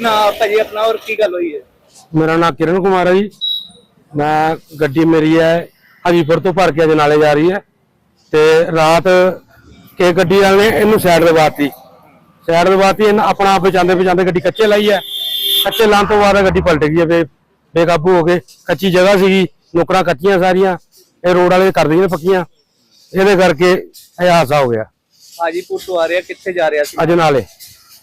ਨਾ ਭਾਜੀ ਆਪਣਾ ਔਰ ਕੀ ਗੱਲ ਹੋਈ ਹੈ? ਮੇਰਾ ਨਾਮ ਕਿਰਨ ਕੁਮਾਰ ਹੈ ਜੀ। ਮੈਂ ਗੱਡੀ ਮੇਰੀ ਹੈ ਹਜੀਪੁਰ ਤੋਂ ਭਰ ਕੇ ਅਜਨਾਲੇ ਜਾ ਰਹੀ ਹੈ ਤੇ ਰਾਤ ਕੇ ਗੱਡੀ ਵਾਲੇ ਨੇ ਇਹਨੂੰ ਸਾਈਡ ਦਬਾਤੀ ਸਾਈਡ ਦਬਾਤੀ ਇਹਨਾਂ ਆਪਣਾ ਆਪ ਬਚਾਉਂਦੇ ਬਚਾਉਂਦੇ ਗੱਡੀ ਕੱਚੇ ਲਾਈ ਹੈ। ਕੱਚੇ ਲਾਉਣ ਤੋਂ ਬਾਅਦ ਗੱਡੀ ਪਲਟ ਗਈ ਹੈ ਬੇ ਬੇਕਾਬੂ ਹੋ ਕੇ। ਕੱਚੀ ਜਗ੍ਹਾ ਸੀਗੀ ਨੁਕਰਾਂ ਕੱਚੀਆਂ ਸਾਰੀਆਂ ਇਹ ਰੋਡ ਵਾਲੇ ਕਰ ਦਈਏ ਨੇ ਪੱਕੀਆਂ। ਇਹਦੇ ਕਰਕੇ ਇਹ ਹਾਦਸਾ ਹੋ ਗਿਆ। ਹਾਜੀਪੁਰ ਤੋਂ ਆ ਰਿਹਾ ਕਿੱਥੇ ਜਾ ਰਿਹਾ ਸੀ? ਅਜਨਾਲੇ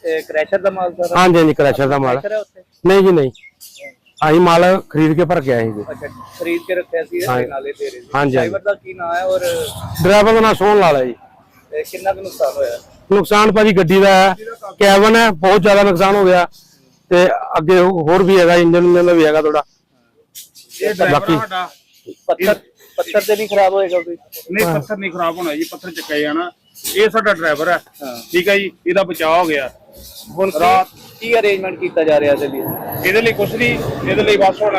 ਕ੍ਰੈਸ਼ਰ ਦਾ ਮਾਲ ਸਾਰਾ? ਹਾਂਜੀ ਹਾਂਜੀ ਕ੍ਰੈਸ਼ਰ ਦਾ ਮਾਲ। ਕ੍ਰੈਸ਼ਰ ਹੈ ਉੱਥੇ? ਨਹੀਂ ਜੀ ਨਹੀਂ। ਅਸੀਂ ਮਾਲ ਖਰੀਦ ਕੇ ਭਰ ਕੇ ਆਏ ਜੀ। ਅੱਛਾ ਖਰੀਦ ਕੇ ਰੱਖਿਆ ਸੀ ਹਾਂ। ਇਹ ਨਾਲੇ ਦੇ ਰਹੇ ਸੀ। ਹਾਂਜੀ। ਡਰਾਈਵਰ ਦਾ ਕੀ ਨਾਮ ਹੈ ਔਰ ਡਰਾਈਵਰ ਦਾ ਨਾਮ ਸੋਹਣ ਲਾਲ ਹੈ ਜੀ। ਇਹ ਕਿੰਨਾ ਕੁ ਨੁਕਸਾਨ ਹੋਇਆ? ਨੁਕਸਾਨ ਭਾਜੀ ਗੱਡੀ ਦਾ ਹੈ ਕੈਬਨ ਹੈ ਬਹੁਤ ਜ਼ਿਆਦਾ ਨੁਕਸਾਨ ਹੋ ਗਿਆ। ਤੇ ਅੱਗੇ ਹੋਰ ਵੀ ਹੈਗਾ ਇੰਜਨ ਦਾ ਵੀ ਹੈਗਾ ਥੋੜਾ ਬਾਕੀ ਪੱਥਰ ਪੱਥਰ ਤੇ ਨਹੀਂ ਖਰਾਬ ਹੋਏਗਾ ਕੋਈ? ਨਹੀਂ ਪੱਥਰ ਨਹੀਂ ਖਰਾਬ ਹੋਣਾ ਜੀ ਪੱਥਰ ਚੱਕਿਆ ਜਾਣਾ। ਇਹ ਸਾਡਾ ਡਰਾਈਵਰ ਹੈ। ਠੀਕ ਹੈ ਜੀ ਇਹਦਾ ਬਚਾਅ ਹੋ ਗਿਆ। ਹੁਣ ਰਾਤ ਕੀ ਅਰੇਂਜਮੈਂਟ ਕੀਤਾ ਜਾ ਰਿਹਾ ਇਹਦੇ ਲਈ? ਇਹਦੇ ਲਈ ਕੁਛ ਨਹੀਂ ਇਹਦੇ ਲਈ ਬਸ ਹੁਣ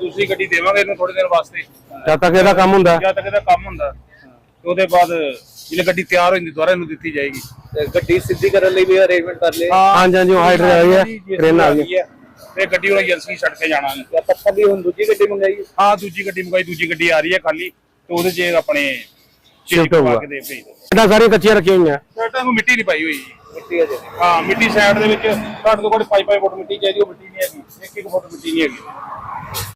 ਦੂਸਰੀ ਗੱਡੀ ਦੇਵਾਂਗੇ ਇਹਨੂੰ ਥੋੜੇ ਦਿਨ ਵਾਸਤੇ। ਜਦ ਤੱਕ ਇਹਦਾ ਕੰਮ ਹੁੰਦਾ। ਜਦ ਤੱਕ ਇਹਦਾ ਕੰਮ ਹੁੰਦਾ। ਉਹਦੇ ਬਾਅਦ ਜਦੋਂ ਗੱਡੀ ਤਿਆਰ ਹੋ ਜਾਂਦੀ ਦੁਬਾਰਾ ਇਹਨੂੰ ਦਿੱਤੀ ਜਾਏਗੀ। ਗੱਡੀ ਸਿੱਧੀ ਕਰਨ ਲਈ ਵੀ ਅਰੇਂਜਮੈਂਟ ਕਰ ਲਏ? ਹਾਂਜੀ ਹਾਂਜੀ ਉਹ ਹਾਈਡਰ ਆ ਗਈ ਹੈ ਟ੍ਰੇਨ ਆ ਗਈ ਹੈ। ਤੇ ਗੱਡੀ ਉਹ ਏਜੰਸੀ ਛੱਡ ਕੇ ਜਾਣਾ। ਜਾਂ ਪੱਥਰ ਦੀ ਹੁਣ ਦੂਜੀ ਗੱਡੀ ਮੰਗਾਈ? ਹੈ? ਹਾਂ ਦੂਜੀ ਗੱਡੀ ਮੰਗਾਈ ਦੂਜੀ ਗੱਡੀ ਆ ਰਹੀ ਹੈ ਖਾਲੀ। ਤੇ ਉਹਦੇ 'ਚ ਆਪਣੇ Shift ਪਾ ਹੋਊਗਾ। ਕੇ ਦੇ ਭੇਜ ਦੋ ਇਹਦਾ ਸਾਰੀਆਂ ਕੱਚੀਆਂ ਰੱਖੀਆਂ ਹੋਈਆਂ। ਸਾਡਾ ਨੂੰ ਮਿੱਟੀ ਨਹੀਂ ਪਾਈ ਹੋਈ ਜੀ। ਮਿੱਟੀ ਅਜੇ ਹਾਂ ਮਿੱਟੀ ਸਾਈਡ ਦੇ ਵਿੱਚ ਘੱਟ ਤੋਂ ਘੱਟ 5-5 ਫੁੱਟ ਮਿੱਟੀ ਚਾਹੀਦੀ ਉਹ ਮਿੱਟੀ ਨਹੀਂ ਹੈਗੀ। 1-1 ਫੁੱਟ ਮਿੱਟੀ ਨਹੀਂ ਹੈਗੀ।